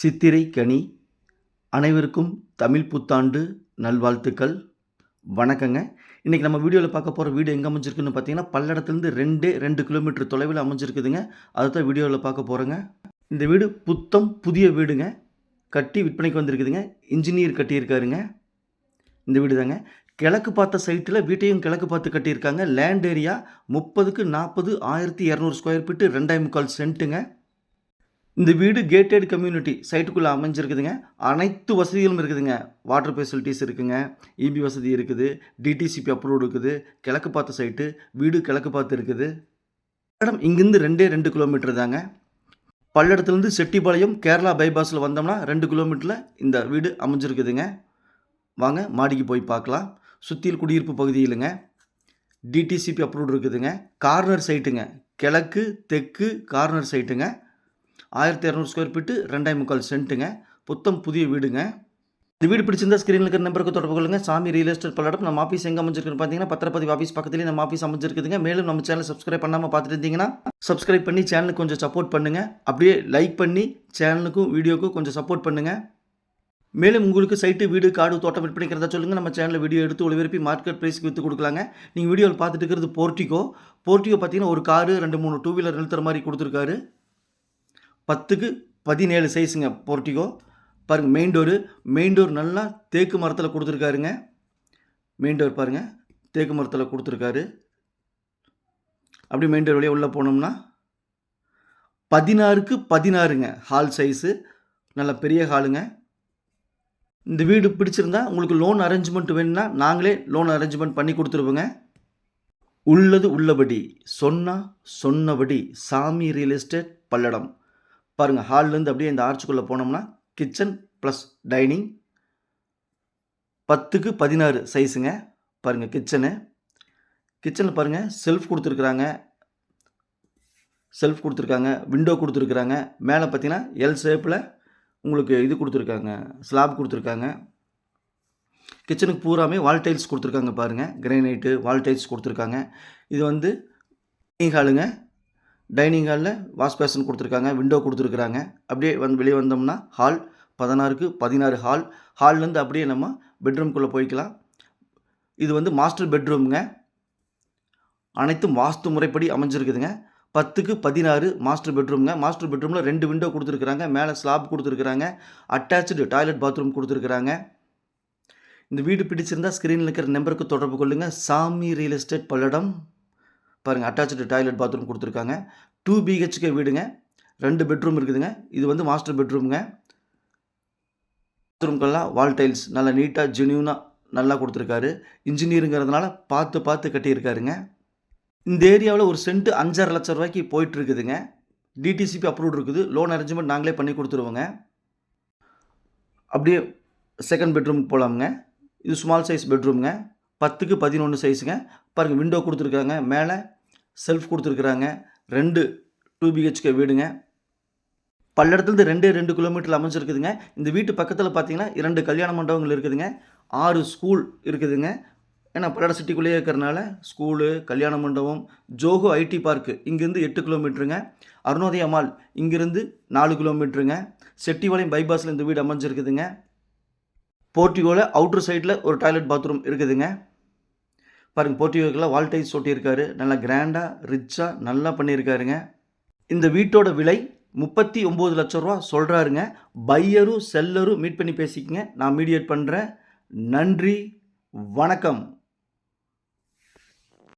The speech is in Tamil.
சித்திரை கனி. அனைவருக்கும் தமிழ் புத்தாண்டு நல்வாழ்த்துக்கள். வணக்கங்க. இன்றைக்கி நம்ம வீடியோவில் பார்க்க போகிற வீடு எங்கே அமைஞ்சிருக்குன்னு பார்த்தீங்கன்னா பல்லடத்துலேருந்து ரெண்டே ரெண்டு கிலோமீட்டர் தொலைவில் அமைஞ்சிருக்குதுங்க. அதை தான் வீடியோவில் பார்க்க போகிறோங்க இந்த வீடு புத்தம் புதிய வீடுங்க. கட்டி விற்பனைக்கு வந்திருக்குதுங்க. இன்ஜினியர் கட்டியிருக்காருங்க. இந்த வீடு தாங்க கிழக்கு பார்த்த சைட்டில் வீட்டையும் கிழக்கு பார்த்து கட்டியிருக்காங்க. லேண்ட் ஏரியா முப்பதுக்கு நாற்பது ஆயிரத்தி இரநூறு ஸ்கொயர் ஃபீட்டு ரெண்டாயிரம் முக்கால் சென்ட்டுங்க. இந்த வீடு கேட்டட் கம்யூனிட்டி சைட்டுக்குள்ளே அமைஞ்சிருக்குதுங்க. அனைத்து வசதிகளும் இருக்குதுங்க. வாட்டர் ஃபெசிலிட்டிஸ் இருக்குதுங்க இபி வசதி இருக்குது. டிடிசிபி அப்ரூவ் இருக்குது. கிழக்கு பார்த்த சைட்டு வீடு கிழக்கு பார்த்து இருக்குது. மேடம் இங்கேருந்து ரெண்டே ரெண்டு கிலோமீட்டர் தாங்க. பல்லடத்துலேருந்து செட்டிப்பாளையம் கேரளா பைபாஸில் வந்தோம்னா ரெண்டு கிலோமீட்டரில் இந்த வீடு அமைஞ்சிருக்குதுங்க. வாங்க மாடிக்கு போய் பார்க்கலாம். சுற்றியில் குடியிருப்பு பகுதியிலுங்க டிடிசிபி அப்ரூவ் இருக்குதுங்க. கார்னர் சைட்டுங்க கிழக்கு தெற்கு கார்னர் சைட்டுங்க ஆயிரத்தி இரநூறு ஸ்கொயர் ஃபீட்டு ரெண்டாயிரம் முக்கால் சென்ட்டுங்க. புத்தம் புதிய வீடுங்க. இந்த வீடு பிடிச்சிருந்தா ஸ்க்ரீனில் இருக்கிற நம்பருக்கு தொடர்பு கொள்ளுங்க. சாமி ரியல் எஸ்டேட் பல்லடம் நம்ம ஆஃபீஸ் எங்கே அமைஞ்சிருக்குன்னு பார்த்தீங்கன்னா பத்திரப்பதிவு ஆஃபீஸ் பக்கத்துலேயே நம்ம ஆஃபீஸ் அமைஞ்சிருக்குதுங்க. மேலும் நம்ம சேனல் சப்ஸ்கிரைப் பண்ணாமல் பார்த்துட்டு இருந்தீங்கன்னா சப்ஸ்கிரைப் பண்ணி சேனலுக்கு கொஞ்சம் சப்போர்ட் பண்ணுங்கள் அப்படியே லைக் பண்ணி சேனலுக்கும் வீடியோக்கும் கொஞ்சம் சப்போர்ட் பண்ணுங்கள் மேலும் உங்களுக்கு சைட்டு வீடு காடு தோட்டம் விற்பனைக்கிறதா சொல்லுங்கள் நம்ம சேனலில் வீடியோ எடுத்து ஒளிபரப்பி மார்க்கெட் ப்ரைஸ்க்கு விற்று கொடுக்கலாங்க. நீங்கள் வீடியோவில் பார்த்துட்டு இருக்கிறது போர்ட்டிகோ போர்ட்டிகோ பார்த்தீங்கன்னா ஒரு காரு ரெண்டு மூணு டூ வீலர் நிறுத்துற மாதிரி கொடுத்துருக்காரு. பத்துக்கு பதினேழு சைஸுங்க போர்ட்டிகோ. பாருங்கள் மெயின் டோரு மெயின் டோர் நல்லா தேக்கு மரத்தில் கொடுத்துருக்காருங்க. மெயின் டோர் பாருங்கள் தேக்கு மரத்தில் கொடுத்துருக்காரு. அப்படி மெயின் டோர் வழியாக உள்ளே போனோம்னா பதினாறுக்கு பதினாறுங்க ஹால் சைஸு நல்ல பெரிய ஹாலுங்க இந்த வீடு பிடிச்சிருந்தா உங்களுக்கு லோன் அரேஞ்ச்மெண்ட் வேணும்னா நாங்களே லோன் அரேஞ்ச்மெண்ட் பண்ணி கொடுத்துருவோங்க. உள்ளது உள்ளபடி சொன்னால் சொன்னபடி சாமி ரியல் எஸ்டேட் பல்லடம். பாருங்கள் ஹால்லேருந்து அப்படியே இந்த ஆர்ச்சுக்குள்ளே போனோம்னா கிச்சன் ப்ளஸ் டைனிங் பத்துக்கு பதினாறு சைஸுங்க பாருங்கள் கிச்சனு கிச்சனில் பாருங்கள் செல்ஃப் கொடுத்துருக்குறாங்க. செல்ஃப் கொடுத்துருக்காங்க விண்டோ கொடுத்துருக்குறாங்க. மேலே பார்த்தீங்கன்னா எல் ஷேப்பில் உங்களுக்கு இது கொடுத்துருக்காங்க ஸ்லாப் கொடுத்துருக்காங்க. கிச்சனுக்கு பூராமே வால் டைல்ஸ் கொடுத்துருக்காங்க பாருங்கள் கிரைனைட்டு வால் டைல்ஸ் கொடுத்துருக்காங்க. இது வந்து ஹாலுங்க டைனிங் ஹாலில் வாஷ் பேஷன் கொடுத்துருக்காங்க விண்டோ கொடுத்துருக்குறாங்க. அப்படியே வந்து வெளியே வந்தோம்னா ஹால் பதினாறுக்கு பதினாறு ஹால் ஹால்லேருந்து அப்படியே நம்ம பெட்ரூம்குள்ளே போய்க்கலாம். இது வந்து மாஸ்டர் பெட்ரூம்ங்க அனைத்தும் வாஸ்து முறைப்படி அமைஞ்சிருக்குதுங்க. பத்துக்கு பதினாறு மாஸ்டர் பெட்ரூம்ங்க மாஸ்டர் பெட்ரூமில் ரெண்டு விண்டோ கொடுத்துருக்குறாங்க. மேலே ஸ்லாப் கொடுத்துருக்குறாங்க. அட்டாச்சு டாய்லெட் பாத்ரூம் கொடுத்துருக்குறாங்க. இந்த வீடு பிடிச்சிருந்தா ஸ்க்ரீனில் இருக்கிற நம்பருக்கு தொடர்பு கொள்ளுங்கள் சாமி ரியல் எஸ்டேட் பல்லடம். பாருங்கள் அட்டாச்சு டாய்லெட் பாத்ரூம் கொடுத்துருக்காங்க. டூ பிஹெச்கே வீடுங்க. ரெண்டு பெட்ரூம் இருக்குதுங்க. இது வந்து மாஸ்டர் பெட்ரூம்ங்க பாத்ரூம்கெல்லாம் வால் டைல்ஸ் நல்லா நீட்டாக ஜென்யூனாக நல்லா கொடுத்துருக்காரு. இன்ஜினியருங்கிறதுனால பார்த்து பார்த்து கட்டியிருக்காருங்க. இந்த ஏரியாவில் ஒரு சென்ட்டு அஞ்சரை லட்ச ரூபாய்க்கு போயிட்டுருக்குதுங்க. டிடிசிபி அப்ரூவ் இருக்குது. லோன் அரேஞ்ச்மெண்ட் நாங்களே பண்ணி கொடுத்துருவோங்க. அப்படியே செகண்ட் பெட்ரூம் போகலாமுங்க இது ஸ்மால் சைஸ் பெட்ரூம்ங்க பத்துக்கு பதினொன்று சைஸுங்க பாருங்கள் விண்டோ கொடுத்துருக்காங்க. மேலே செல்ஃப் கொடுத்துருக்குறாங்க. ரெண்டு டூ பிஹெச்கே வீடுங்க. பல்லடத்துலேருந்து ரெண்டே ரெண்டு கிலோமீட்டர் அமைஞ்சிருக்குதுங்க. இந்த வீட்டு பக்கத்தில் பார்த்தீங்கன்னா இரண்டு கல்யாண மண்டபங்கள் இருக்குதுங்க. ஆறு ஸ்கூல் இருக்குதுங்க. ஏன்னா பல்லட சிட்டிக்குள்ளேயே இருக்கிறனால ஸ்கூலு கல்யாண மண்டபம் ஜோகோ ஐடி பார்க்கு இங்கேருந்து எட்டு கிலோமீட்டருங்க அருணோதய மால் இங்கேருந்து நாலு கிலோமீட்டருங்க செட்டிவாளையம் பைபாஸில் இந்த வீடு அமைஞ்சிருக்குதுங்க. போர்ட்டிகோவில் அவுட்ரு சைடில் ஒரு டாய்லெட் பாத்ரூம் இருக்குதுங்க. பாருங்கள் போர்ட்டிகோக்கெல்லாம் வால் சொட்டியிருக்காரு நல்லா கிராண்டாக ரிச்சாக நல்லா பண்ணியிருக்காருங்க. இந்த வீட்டோட விலை முப்பத்தி ஒம்பது லட்ச ரூபா சொல்கிறாருங்க பையரும் செல்லரும் மீட் பண்ணி பேசிக்கங்க. நான் மீடியேட் பண்ணுறேன் நன்றி வணக்கம்.